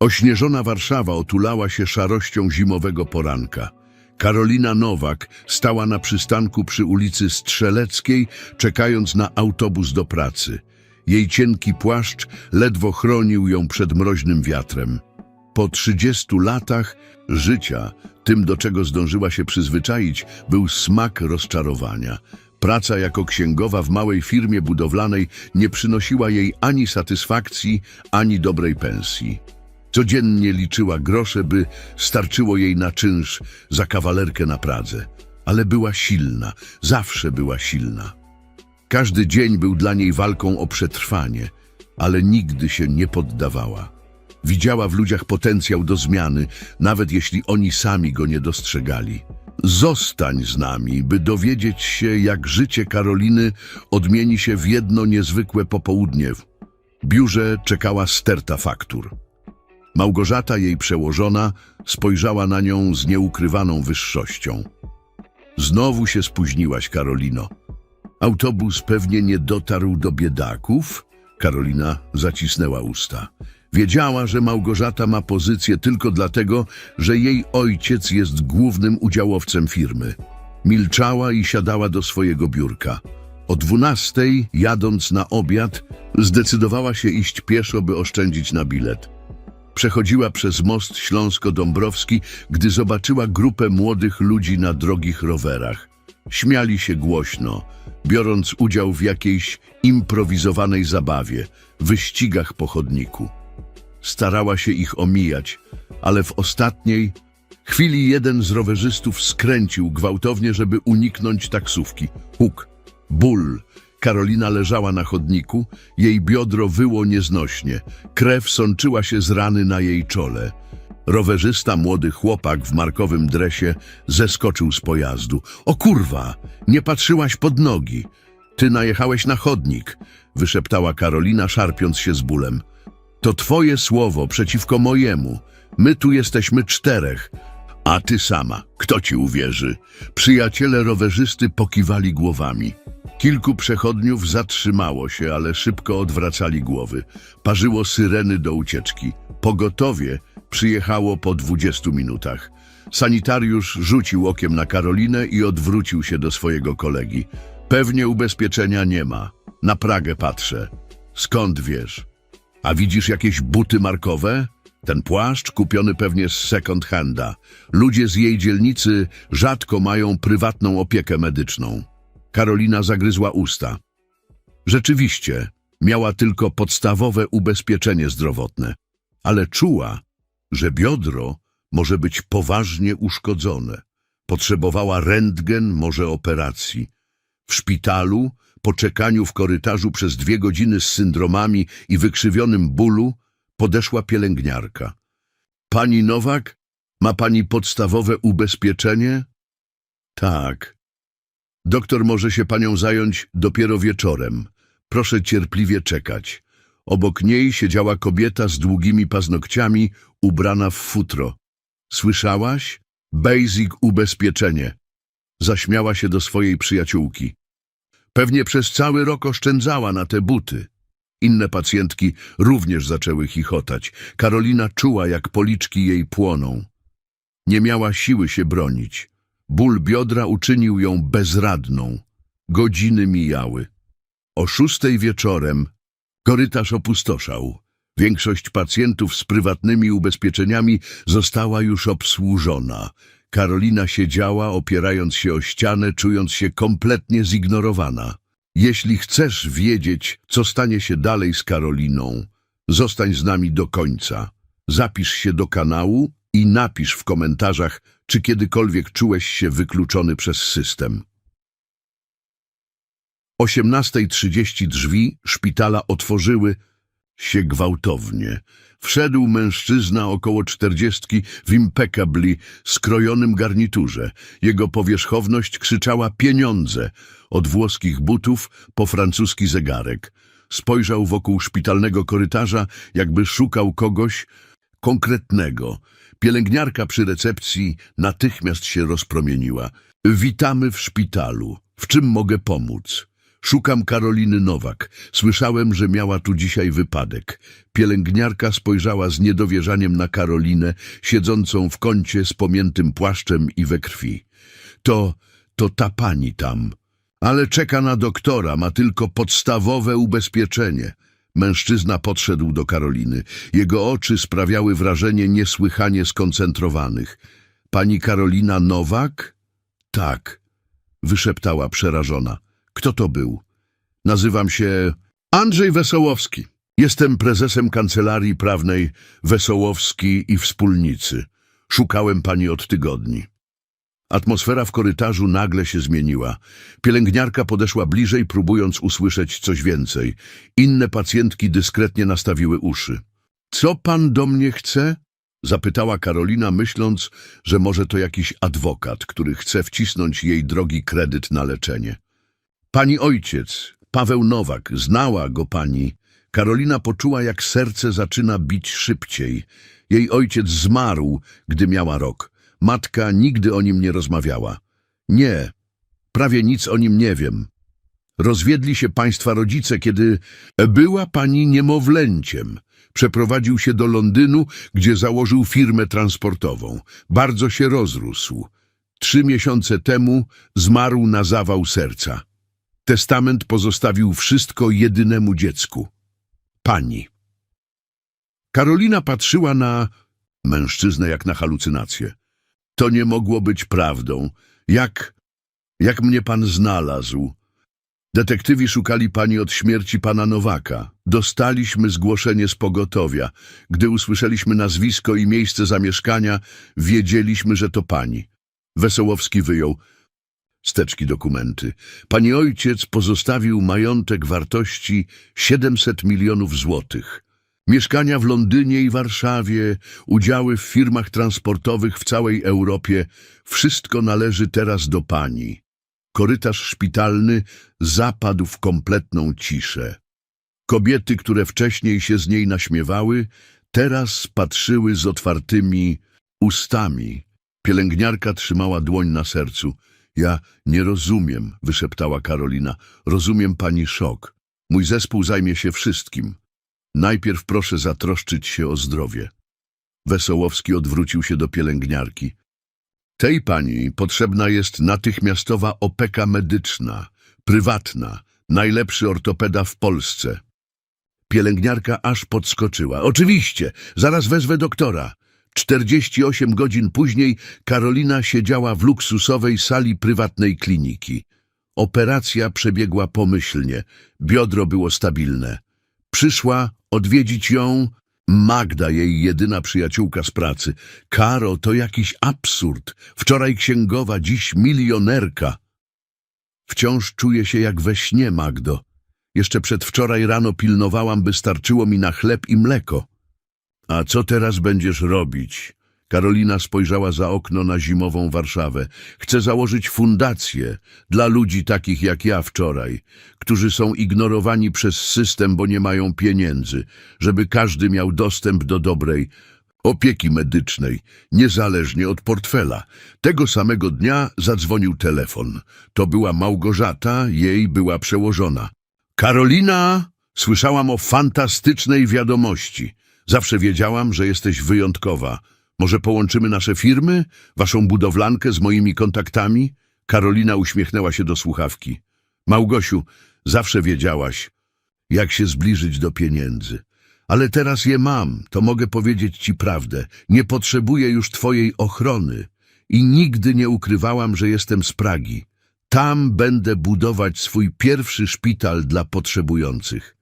Ośnieżona Warszawa otulała się szarością zimowego poranka. Karolina Nowak stała na przystanku przy ulicy Strzeleckiej, czekając na autobus do pracy. Jej cienki płaszcz ledwo chronił ją przed mroźnym wiatrem. Po 30 latach życia, tym do czego zdążyła się przyzwyczaić, był smak rozczarowania. Praca jako księgowa w małej firmie budowlanej nie przynosiła jej ani satysfakcji, ani dobrej pensji. Codziennie liczyła grosze, by starczyło jej na czynsz za kawalerkę na Pradze. Ale była silna, zawsze była silna. Każdy dzień był dla niej walką o przetrwanie, ale nigdy się nie poddawała. Widziała w ludziach potencjał do zmiany, nawet jeśli oni sami go nie dostrzegali. Zostań z nami, by dowiedzieć się, jak życie Karoliny odmieni się w jedno niezwykłe popołudnie. W biurze czekała sterta faktur. Małgorzata, jej przełożona, spojrzała na nią z nieukrywaną wyższością. Znowu się spóźniłaś, Karolino. Autobus pewnie nie dotarł do biedaków? Karolina zacisnęła usta. Wiedziała, że Małgorzata ma pozycję tylko dlatego, że jej ojciec jest głównym udziałowcem firmy. Milczała i siadała do swojego biurka. O dwunastej, jadąc na obiad, zdecydowała się iść pieszo, by oszczędzić na bilet. Przechodziła przez most Śląsko-Dąbrowski, gdy zobaczyła grupę młodych ludzi na drogich rowerach. Śmiali się głośno, biorąc udział w jakiejś improwizowanej zabawie, wyścigach po chodniku. Starała się ich omijać, ale w ostatniej chwili jeden z rowerzystów skręcił gwałtownie, żeby uniknąć taksówki. Huk, ból. Karolina leżała na chodniku, jej biodro wyło nieznośnie, krew sączyła się z rany na jej czole. Rowerzysta, młody chłopak w markowym dresie, zeskoczył z pojazdu. O kurwa, nie patrzyłaś pod nogi. Ty najechałeś na chodnik, wyszeptała Karolina, szarpiąc się z bólem. To twoje słowo przeciwko mojemu. My tu jesteśmy czterech. A ty sama, kto ci uwierzy? Przyjaciele rowerzysty pokiwali głowami. Kilku przechodniów zatrzymało się, ale szybko odwracali głowy. Parzyło syreny do ucieczki. Pogotowie przyjechało po 20 minutach. Sanitariusz rzucił okiem na Karolinę i odwrócił się do swojego kolegi. Pewnie ubezpieczenia nie ma. Na Pragę patrzę. Skąd wiesz? A widzisz jakieś buty markowe? Ten płaszcz kupiony pewnie z second handa. Ludzie z jej dzielnicy rzadko mają prywatną opiekę medyczną. Karolina zagryzła usta. Rzeczywiście, miała tylko podstawowe ubezpieczenie zdrowotne, ale czuła, że biodro może być poważnie uszkodzone. Potrzebowała rentgen, może operacji. W szpitalu, po czekaniu w korytarzu przez dwie godziny z syndromami i wykrzywionym bólu, podeszła pielęgniarka. Pani Nowak, ma pani podstawowe ubezpieczenie? Tak. Doktor może się panią zająć dopiero wieczorem. Proszę cierpliwie czekać. Obok niej siedziała kobieta z długimi paznokciami, ubrana w futro. Słyszałaś? Basic ubezpieczenie. Zaśmiała się do swojej przyjaciółki. Pewnie przez cały rok oszczędzała na te buty. Inne pacjentki również zaczęły chichotać. Karolina czuła, jak policzki jej płoną. Nie miała siły się bronić. Ból biodra uczynił ją bezradną. Godziny mijały. O szóstej wieczorem korytarz opustoszał. Większość pacjentów z prywatnymi ubezpieczeniami została już obsłużona. Karolina siedziała, opierając się o ścianę, czując się kompletnie zignorowana. Jeśli chcesz wiedzieć, co stanie się dalej z Karoliną, zostań z nami do końca. Zapisz się do kanału i napisz w komentarzach, czy kiedykolwiek czułeś się wykluczony przez system. 18.30 drzwi szpitala otworzyły się gwałtownie. Wszedł mężczyzna około czterdziestki w impeccably skrojonym garniturze. Jego powierzchowność krzyczała pieniądze, od włoskich butów po francuski zegarek. Spojrzał wokół szpitalnego korytarza, jakby szukał kogoś konkretnego. Pielęgniarka przy recepcji natychmiast się rozpromieniła. Witamy w szpitalu. W czym mogę pomóc? Szukam Karoliny Nowak. Słyszałem, że miała tu dzisiaj wypadek. Pielęgniarka spojrzała z niedowierzaniem na Karolinę, siedzącą w kącie z pomiętym płaszczem i we krwi. To, to ta pani tam. Ale czeka na doktora, ma tylko podstawowe ubezpieczenie. Mężczyzna podszedł do Karoliny. Jego oczy sprawiały wrażenie niesłychanie skoncentrowanych. Pani Karolina Nowak? Tak, wyszeptała przerażona. Kto to był? Nazywam się Andrzej Wesołowski. Jestem prezesem kancelarii prawnej Wesołowski i Wspólnicy. Szukałem pani od tygodni. Atmosfera w korytarzu nagle się zmieniła. Pielęgniarka podeszła bliżej, próbując usłyszeć coś więcej. Inne pacjentki dyskretnie nastawiły uszy. Co pan do mnie chce? Zapytała Karolina, myśląc, że może to jakiś adwokat, który chce wcisnąć jej drogi kredyt na leczenie. Pani ojciec, Paweł Nowak, znała go pani. Karolina poczuła, jak serce zaczyna bić szybciej. Jej ojciec zmarł, gdy miała rok. Matka nigdy o nim nie rozmawiała. Nie, prawie nic o nim nie wiem. Rozwiedli się państwa rodzice, kiedy była pani niemowlęciem. Przeprowadził się do Londynu, gdzie założył firmę transportową. Bardzo się rozrósł. Trzy miesiące temu zmarł na zawał serca. Testament pozostawił wszystko jedynemu dziecku. Pani. Karolina patrzyła na mężczyznę jak na halucynację. To nie mogło być prawdą. Jak, jak mnie pan znalazł? Detektywi szukali pani od śmierci pana Nowaka. Dostaliśmy zgłoszenie z pogotowia. Gdy usłyszeliśmy nazwisko i miejsce zamieszkania, wiedzieliśmy, że to pani. Wesołowski wyjął steczki dokumenty. Pani ojciec pozostawił majątek wartości 700 milionów złotych. Mieszkania w Londynie i Warszawie, udziały w firmach transportowych w całej Europie, wszystko należy teraz do pani. Korytarz szpitalny zapadł w kompletną ciszę. Kobiety, które wcześniej się z niej naśmiewały, teraz patrzyły z otwartymi ustami. Pielęgniarka trzymała dłoń na sercu. Ja nie rozumiem, wyszeptała Karolina. Rozumiem pani szok. Mój zespół zajmie się wszystkim. Najpierw proszę zatroszczyć się o zdrowie. Wesołowski odwrócił się do pielęgniarki. Tej pani potrzebna jest natychmiastowa opieka medyczna, prywatna, najlepszy ortopeda w Polsce. Pielęgniarka aż podskoczyła. Oczywiście, zaraz wezwę doktora. 48 godzin później Karolina siedziała w luksusowej sali prywatnej kliniki. Operacja przebiegła pomyślnie, biodro było stabilne. Przyszła odwiedzić ją Magda, jej jedyna przyjaciółka z pracy. Karo, to jakiś absurd. Wczoraj księgowa, dziś milionerka. Wciąż czuję się jak we śnie, Magdo. Jeszcze przedwczoraj rano pilnowałam, by starczyło mi na chleb i mleko. A co teraz będziesz robić? Karolina spojrzała za okno na zimową Warszawę. Chcę założyć fundację dla ludzi takich jak ja wczoraj, którzy są ignorowani przez system, bo nie mają pieniędzy, żeby każdy miał dostęp do dobrej opieki medycznej, niezależnie od portfela. Tego samego dnia zadzwonił telefon. To była Małgorzata, jej była przełożona. Karolina, słyszałam o fantastycznej wiadomości. Zawsze wiedziałam, że jesteś wyjątkowa. Może połączymy nasze firmy, waszą budowlankę z moimi kontaktami? Karolina uśmiechnęła się do słuchawki. Małgosiu, zawsze wiedziałaś, jak się zbliżyć do pieniędzy. Ale teraz je mam, to mogę powiedzieć ci prawdę. Nie potrzebuję już twojej ochrony i nigdy nie ukrywałam, że jestem z Pragi. Tam będę budować swój pierwszy szpital dla potrzebujących.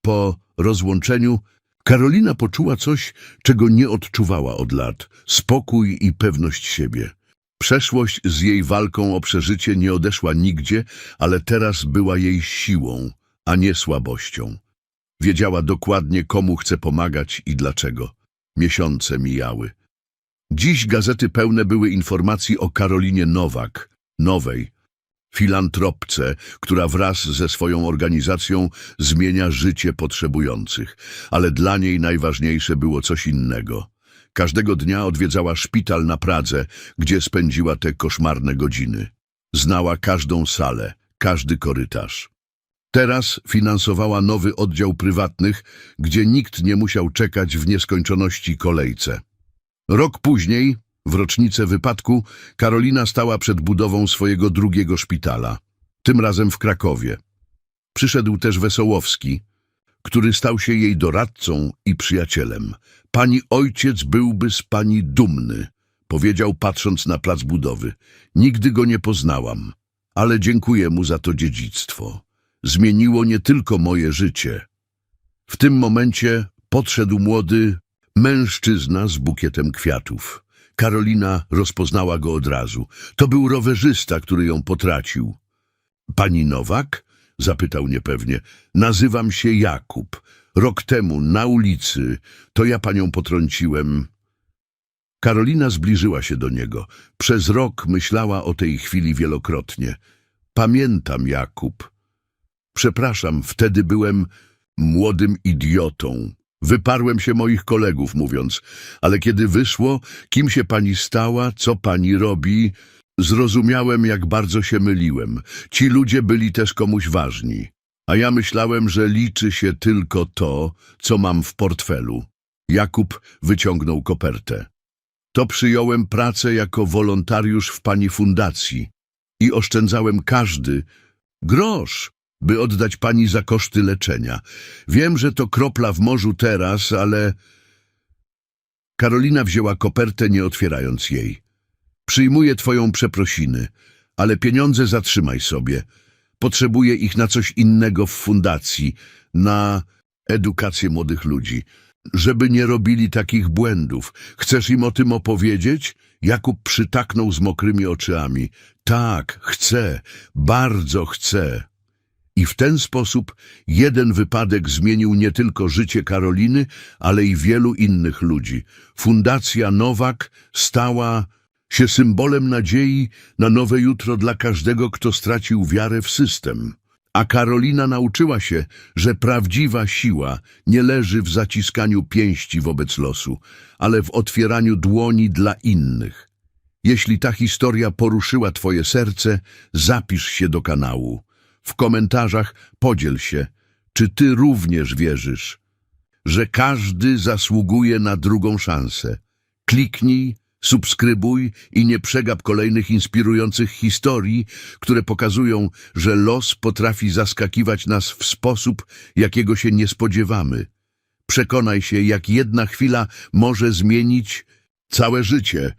Po rozłączeniu Karolina poczuła coś, czego nie odczuwała od lat. Spokój i pewność siebie. Przeszłość z jej walką o przeżycie nie odeszła nigdzie, ale teraz była jej siłą, a nie słabością. Wiedziała dokładnie, komu chce pomagać i dlaczego. Miesiące mijały. Dziś gazety pełne były informacji o Karolinie Nowak, nowej, filantropce, która wraz ze swoją organizacją zmienia życie potrzebujących. Ale dla niej najważniejsze było coś innego. Każdego dnia odwiedzała szpital na Pradze, gdzie spędziła te koszmarne godziny. Znała każdą salę, każdy korytarz. Teraz finansowała nowy oddział prywatnych, gdzie nikt nie musiał czekać w nieskończoności kolejce. Rok później, w rocznicę wypadku, Karolina stała przed budową swojego drugiego szpitala, tym razem w Krakowie. Przyszedł też Wesołowski, który stał się jej doradcą i przyjacielem. Pani ojciec byłby z pani dumny, powiedział patrząc na plac budowy. Nigdy go nie poznałam, ale dziękuję mu za to dziedzictwo. Zmieniło nie tylko moje życie. W tym momencie podszedł młody mężczyzna z bukietem kwiatów. Karolina rozpoznała go od razu. To był rowerzysta, który ją potracił. Pani Nowak? Zapytał niepewnie. Nazywam się Jakub. Rok temu na ulicy to ja panią potrąciłem. Karolina zbliżyła się do niego. Przez rok myślała o tej chwili wielokrotnie. Pamiętam, Jakub. Przepraszam, wtedy byłem młodym idiotą. Wyparłem się moich kolegów, mówiąc, ale kiedy wyszło, kim się pani stała, co pani robi, zrozumiałem, jak bardzo się myliłem. Ci ludzie byli też komuś ważni, a ja myślałem, że liczy się tylko to, co mam w portfelu. Jakub wyciągnął kopertę. To przyjąłem pracę jako wolontariusz w pani fundacji i oszczędzałem każdy grosz, by oddać pani za koszty leczenia. Wiem, że to kropla w morzu teraz, ale... Karolina wzięła kopertę, nie otwierając jej. Przyjmuję twoją przeprosiny, ale pieniądze zatrzymaj sobie. Potrzebuję ich na coś innego w fundacji, na edukację młodych ludzi, żeby nie robili takich błędów. Chcesz im o tym opowiedzieć? Jakub przytaknął z mokrymi oczami. Tak, chcę, bardzo chcę. I w ten sposób jeden wypadek zmienił nie tylko życie Karoliny, ale i wielu innych ludzi. Fundacja Nowak stała się symbolem nadziei na nowe jutro dla każdego, kto stracił wiarę w system. A Karolina nauczyła się, że prawdziwa siła nie leży w zaciskaniu pięści wobec losu, ale w otwieraniu dłoni dla innych. Jeśli ta historia poruszyła Twoje serce, zapisz się do kanału. W komentarzach podziel się, czy Ty również wierzysz, że każdy zasługuje na drugą szansę. Kliknij, subskrybuj i nie przegap kolejnych inspirujących historii, które pokazują, że los potrafi zaskakiwać nas w sposób, jakiego się nie spodziewamy. Przekonaj się, jak jedna chwila może zmienić całe życie.